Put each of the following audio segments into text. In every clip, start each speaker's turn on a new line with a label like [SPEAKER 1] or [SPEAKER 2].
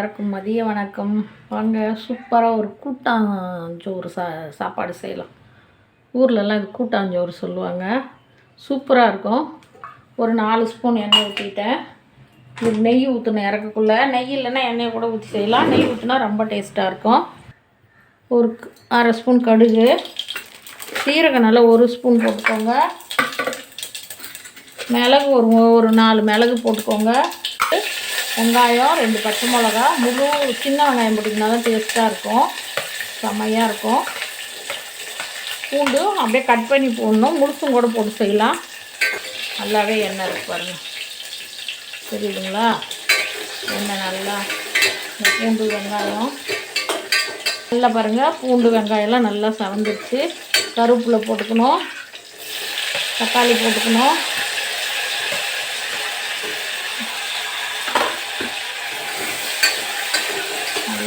[SPEAKER 1] எல்லாருக்கும் மதிய வணக்கம். வாங்க சூப்பராக ஒரு கூட்டாஞ்சோறு சா சாப்பாடு செய்யலாம். ஊர்லலாம் இது கூட்டாஞ்சோறு சொல்லுவாங்க. சூப்பராக இருக்கும். ஒரு நாலு ஸ்பூன் எண்ணெய் ஊற்றிட்டேன் இது நெய் ஊற்றணும் இறக்கக்குள்ளே. நெய் இல்லைன்னா எண்ணெயை கூட ஊற்றி செய்யலாம். நெய் ஊற்றினா ரொம்ப டேஸ்ட்டாக இருக்கும். ஒரு அரை ஸ்பூன் கடுகு. சீரகம் நல்லா ஒரு ஸ்பூன் போட்டுக்கோங்க. மிளகு ஒரு ஒரு நாலு மிளகு போட்டுக்கோங்க. வெங்காயம் ரெண்டு பச்சை மிளகா முழு சின்ன வெங்காயம் போட்டிங்கன்னா தான் டேஸ்ட்டாக இருக்கும். செம்மையாக இருக்கும். பூண்டு அப்படியே கட் பண்ணி போடணும். முழுசும் கூட போட்டு செய்யலாம். நல்லாவே எண்ணெய் இருக்கு பாருங்கள் தெரியுதுங்களா? எண்ணெய் நல்லா பூண்டு வெங்காயம். நல்லா பாருங்கள் பூண்டு வெங்காயம்லாம் நல்லா சவந்துருச்சு. கருவேப்பில் போட்டுக்கணும். தக்காளி போட்டுக்கணும்.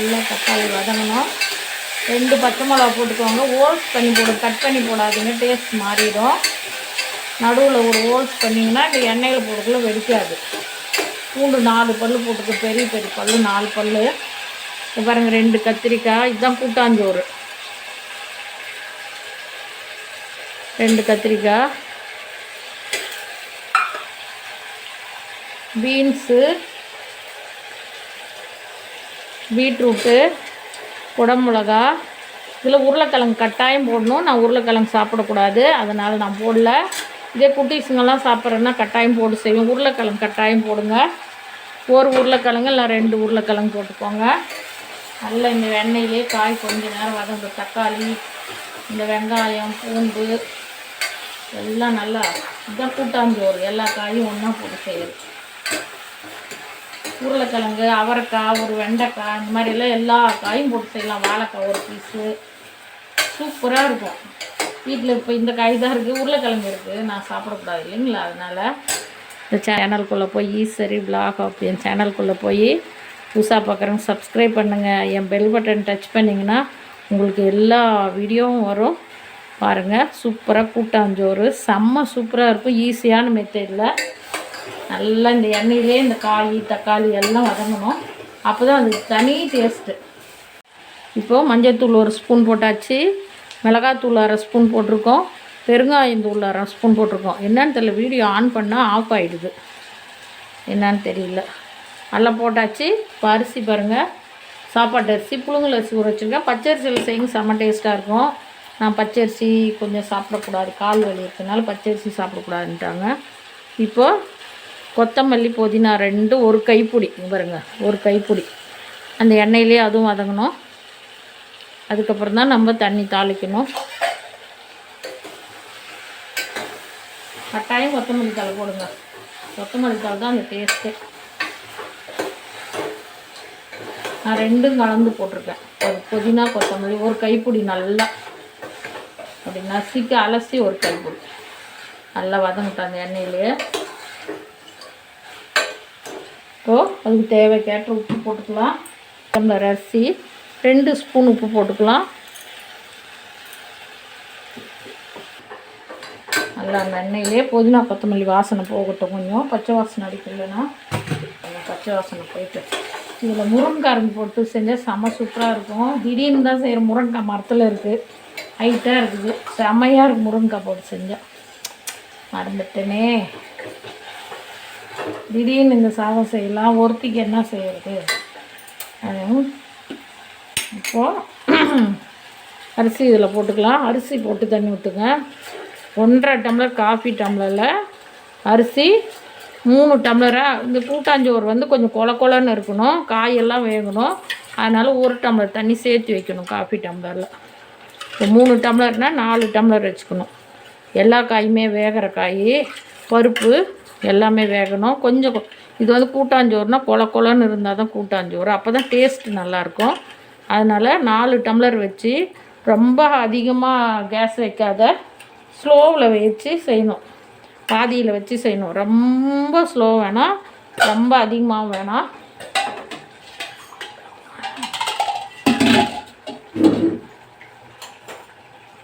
[SPEAKER 1] நல்லா தக்காளி வதங்கணும். ரெண்டு பச்சை மிளகா போட்டுக்கோங்க. ஓல்ஸ் பண்ணி போடு கட் பண்ணி போடாதீங்க டேஸ்ட் மாறிடும். நடுவில் ஒரு ஓல்ஸ் பண்ணிங்கன்னா இந்த எண்ணெயில் போட்டுக்குள்ளே வெடிக்காது. பூண்டு நாலு பல் போட்டுக்க பெரிய பெரிய பல்லு நாலு பல் பாருங்க ரெண்டு கத்திரிக்காய் இதுதான் கூட்டாஞ்சோறு. ரெண்டு கத்திரிக்காய். பீன்ஸு. பீட்ரூட்டு குடமிளகா இதில் உருளைக்கிழங்கு கட்டாயம் போடணும். நான் உருளைக்கிழங்கு சாப்பிடக்கூடாது. அதனால் நான் போடல. இதே குட்டீஸுங்கெல்லாம் சாப்பிட்றேன்னா கட்டாயம் போட்டு செய்வேன். உருளைக்கிழங்கு கட்டாயம் போடுங்க. ஒரு உருளைக்கிழங்கு இல்லை ரெண்டு உருளைக்கிழங்கு போட்டுக்கோங்க. நல்லா இந்த எண்ணெயிலே காய் கொஞ்ச நேரம் வதங்க தக்காளி இந்த வெங்காயம் பூண்டு எல்லாம் நல்லா இதுதான் கூட்டாஞ்சோறு. எல்லா காயும் ஒன்றா போட்டு செய்யுது உருளைக்கிழங்கு அவரைக்காய் ஒரு வெண்டைக்காய் இந்த மாதிரிலாம் எல்லா காயும் போட்டு செய்யலாம். வாழைக்காய் ஒரு பீஸு சூப்பராக இருக்கும். வீட்டில் இப்போ இந்த காய் தான் இருக்குது உருளைக்கிழங்கு இருக்குது நான் சாப்பிடக்கூடாது இல்லைங்களா? அதனால் இந்த சேனலுக்குள்ளே போய் சரி பிளாக் ஆஃப் என் சேனலுக்குள்ளே போய் புதுசாக பார்க்குறவங்க சப்ஸ்கிரைப் பண்ணுங்கள் என் பெல் பட்டன் டச் பண்ணிங்கன்னா உங்களுக்கு எல்லா வீடியோவும் வரும். பாருங்கள் சூப்பராக கூட்டாஞ்சோறு. செம்ம சூப்பராக இருக்கும். ஈஸியான மெத்தடில் நல்லா இந்த எண்ணெயிலே இந்த காய் தக்காளி எல்லாம் வதங்கணும். அப்போ தான் அது தனி டேஸ்ட்டு இப்போது மஞ்சள்தூள் ஒரு ஸ்பூன் போட்டாச்சு. மிளகாத்தூள் அரை ஸ்பூன் போட்டிருக்கோம். பெருங்காயத்தூள் அரை ஸ்பூன் போட்டிருக்கோம். என்னன்னு தெரியல வீடியோ ஆன் பண்ணால் ஆஃப் ஆகிடுது என்னன்னு தெரியல. எல்லாம் போட்டாச்சு. இப்போ அரிசி பாருங்கள் சாப்பாட்டு அரிசி புழுங்கல் அரிசி ஊற வச்சுருக்கேன். பச்சரிசியில் செய்யுங்க செம்ம டேஸ்ட்டாக இருக்கும். நான் பச்சரிசி கொஞ்சம் சாப்பிடக்கூடாது. கால் வலி இருக்கனால பச்சரிசி சாப்பிடக்கூடாதுன்ட்டாங்க. இப்போது கொத்தமல்லி புதினா ரெண்டு ஒரு கைப்பிடி. பாருங்க ஒரு கைப்பிடி. அந்த எண்ணெயிலே அதுவும் வதங்கணும். அதுக்கப்புறம் தான் நம்ம தண்ணி தாளிக்கணும். கட்டாயம் கொத்தமல்லி தழை போடுங்க. கொத்தமல்லி தழை தான் அந்த டேஸ்ட்டு நான் ரெண்டும் கலந்து போட்டிருக்கேன். ஒரு புதினா கொத்தமல்லி ஒரு கைப்பிடி நல்லா. அப்படி நசுக்கி அலசி ஒரு கைப்பிடி. நல்லா வதங்கிட்டேன் அந்த எண்ணெயிலேயே இப்போது அதுக்கு தேவைக்கேற்ற உப்பு போட்டுக்கலாம். டம்ளர் அரிசி ரெண்டு ஸ்பூன் உப்பு போட்டுக்கலாம். நல்லா அந்த எண்ணெயிலே புதினா கொத்தமல்லி வாசனை போகட்டும் கொஞ்சம். பச்சை வாசனை அடிக்கலைன்னா பச்சை வாசனை போயிட்டு இதில் முருங்கைக்காரங்க போட்டு செஞ்சால் செம சூப்பராக இருக்கும். திடீர்னு தான் செய்கிற முருங்கைக்காய் மரத்தில் இருக்குது ஹைட்டாக இருக்குது. செம்மையாக இருக்கும் முருங்கைக்காய் போட்டு செஞ்சால் மறந்துட்டேனே. திடீர்னு இந்த சாதம் செய்யலாம். ஒருத்திக்கு என்ன செய்யறது? இப்போது அரிசி இதில் போட்டுக்கலாம். அரிசி போட்டு தண்ணி ஊற்றுங்க ஒன்றரை டம்ளர் காஃபி டம்ளரில் அரிசி மூணு டம்ளராக இந்த கூட்டாஞ்சோறு வந்து கொஞ்சம் கொல கொலன்னு இருக்கணும். காயெல்லாம் வேகணும். அதனால் ஒரு டம்ளர் தண்ணி சேர்த்து வைக்கணும் காஃபி டம்ளரில். இப்போ மூணு டம்ளர்னால் நாலு டம்ளர் வச்சுக்கணும். எல்லா காயுமே வேகிற காய் பருப்பு எல்லாமே வேகணும். கொஞ்சம் கொ- இது வந்து கூட்டாஞ்சோறுனா கொல கொலன்னு இருந்தால் தான் கூட்டாஞ்சோறு. அப்போ தான் டேஸ்ட்டு நல்லாயிருக்கும் அதனால் நாலு டம்ளர் வச்சு ரொம்ப அதிகமாக கேஸ் வைக்காத ஸ்லோவில் வச்சு செய்யணும். பாதியில் வச்சு செய்யணும். ரொம்ப ஸ்லோ வேணாம் ரொம்ப அதிகமாகவும் வேணாம்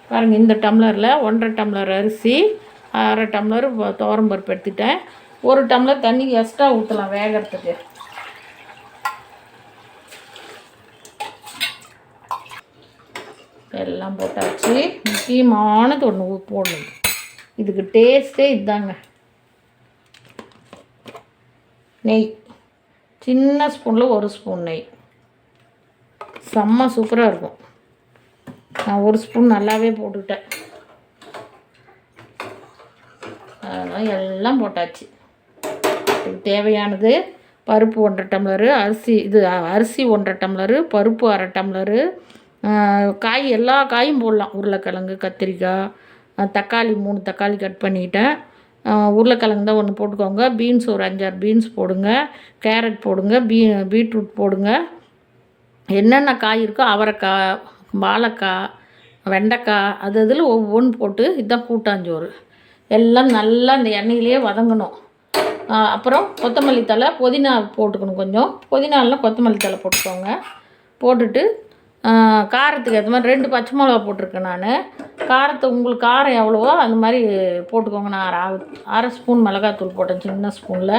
[SPEAKER 1] பாருங்கள் இந்த டம்ளரில் ஒன்றரை டம்ளர் அரிசி அரை டம்ளர் துவரம் பருப்பு எடுத்துட்டேன் ஒரு டம்ளர் தண்ணி எக்ஸ்ட்ரா ஊற்றலாம் வேகிறதுக்கு. எல்லாம் போட்டாச்சு. முக்கியமானது ஒன்று போடணும். இதுக்கு டேஸ்ட்டே இதுதாங்க நெய். சின்ன ஸ்பூனில் ஒரு ஸ்பூன் நெய். செம்ம சூப்பராக இருக்கும். நான் ஒரு ஸ்பூன் நல்லாவே போட்டுக்கிட்டேன். அதெல்லாம் எல்லாம் போட்டாச்சு. இதுக்கு தேவையானது பருப்பு ஒன்றரை டம்ளரு அரிசி இது அரிசி ஒன்றரை டம்ளரு பருப்பு அரை டம்ளரு காய் எல்லா காயும் போடலாம். உருளைக்கிழங்கு கத்திரிக்காய் தக்காளி மூணு தக்காளி கட் பண்ணிட்டேன். உருளைக்கிழங்கு தான் ஒன்று போட்டுக்கோங்க. பீன்ஸ் ஒரு அஞ்சாறு பீன்ஸ் போடுங்க. கேரட் போடுங்க. பீ பீட்ரூட் போடுங்க. என்னென்ன காய் இருக்கோ அவரைக்காய் வாழைக்காய் வெண்டைக்காய் அது அதில் ஒவ்வொன்று போட்டு இதுதான் கூட்டாஞ்சோறு. எல்லாம் நல்லா இந்த எண்ணெயிலேயே வதங்கணும். அப்புறம் கொத்தமல்லி தழை புதினா போட்டுக்கணும் கொஞ்சம். புதினாலாம் கொத்தமல்லி தழை போட்டுக்கோங்க. போட்டுட்டு காரத்துக்கு ஏற்ற மாதிரி ரெண்டு பச்சை மிளகா போட்டிருக்கேன் நான். காரத்தை உங்களுக்கு காரம் எவ்வளவோ அந்த மாதிரி போட்டுக்கோங்க. நான் அரை அரை ஸ்பூன் மிளகாத்தூள் போட்டேன் சின்ன ஸ்பூனில்.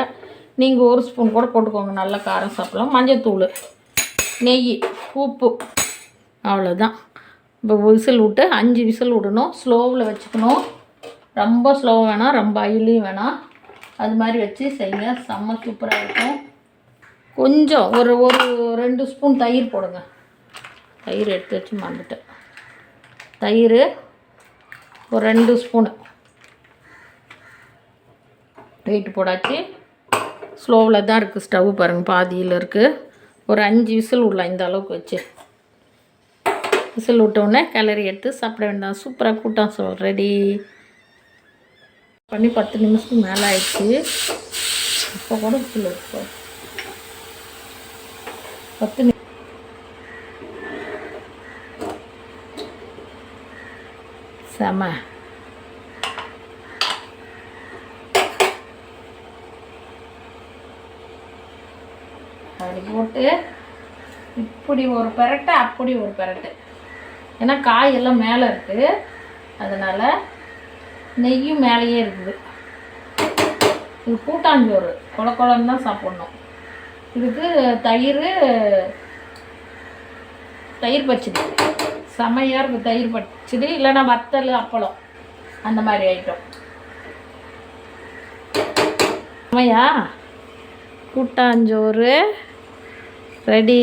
[SPEAKER 1] நீங்கள் ஒரு ஸ்பூன் கூட போட்டுக்கோங்க நல்லா காரம் சாப்பிடலாம். மஞ்சத்தூள் நெய் உப்பு அவ்வளோதான் இப்போ விசில் விட்டு அஞ்சு விசில் விடணும். ஸ்லோவில் வச்சுக்கணும். ரொம்ப ஸ்லோ வேணாம் ரொம்ப ஹைலியும் வேணாம் அது மாதிரி வச்சு செய்யுங்க செம்ம சூப்பராக இருக்கும். கொஞ்சம் ஒரு ஒரு ரெண்டு ஸ்பூன் தயிர் போடுங்க. தயிர் எடுத்து வச்சு மறந்துட்டேன். தயிர் ஒரு ரெண்டு ஸ்பூனு வெயிட் போடாச்சு. ஸ்லோவில் தான் இருக்குது ஸ்டவ் பாருங்கள் பாதியில் இருக்குது ஒரு அஞ்சு விசில் விடலாம் இந்த அளவுக்கு வச்சு. விசில் விட்டோடனே கிளறி எடுத்து சாப்பிட வேண்டாம். சூப்பராக கூட்டம் சொல். ரெடி பண்ணி பத்து நிமிஷத்துக்கு மேலே ஆயிடுச்சு. இப்போ கூட விசில் இருக்கும் பத்து நி செம. அப்படி போட்டு இப்படி ஒரு பெரட்டை அப்படி ஒரு பெரட்டு. ஏன்னா காய் எல்லாம் மேலே இருக்குது அதனால் நெய்யும் மேலேயே இருக்குது. இது கூட்டாஞ்சோறு கொல கொலன்னு தான் சாப்பிட்ணும். இதுக்கு தயிர் தயிர் பச்சடி. செமையாக இருக்குது தயிர் பச்சடி. இல்லைன்னா வத்தல் அப்பளம். அந்த மாதிரி ஐட்டம். செமையா கூட்டாஞ்சோறு ரெடி.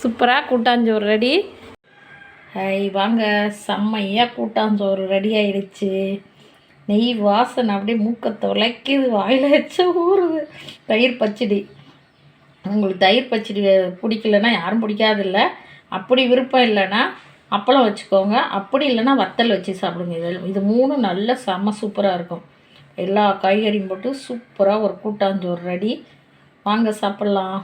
[SPEAKER 1] சூப்பராக கூட்டாஞ்சோறு ரெடி. ஹை வாங்க. செம்மையாக கூட்டாஞ்சோறு ரெடி ஆயிடுச்சு. நெய் வாசனை அப்படியே மூக்க தொலைக்குது வாயில் வச்சு ஊறுது. தயிர் பச்சடி. உங்களுக்கு தயிர் பச்சடி பிடிக்கலன்னா யாரும் பிடிக்காதில்ல. அப்படி விருப்பம் இல்லைன்னா அப்பளம் வச்சுக்கோங்க. அப்படி இல்லைன்னா வத்தல் வச்சு சாப்பிடுங்க. இது இது மூணும் நல்ல செம்ம சூப்பராக இருக்கும். எல்லா காய்கறியும் போட்டு சூப்பராக ஒரு கூட்டாஞ்சோறு ரெடி வாங்க சாப்பிட்லாம்.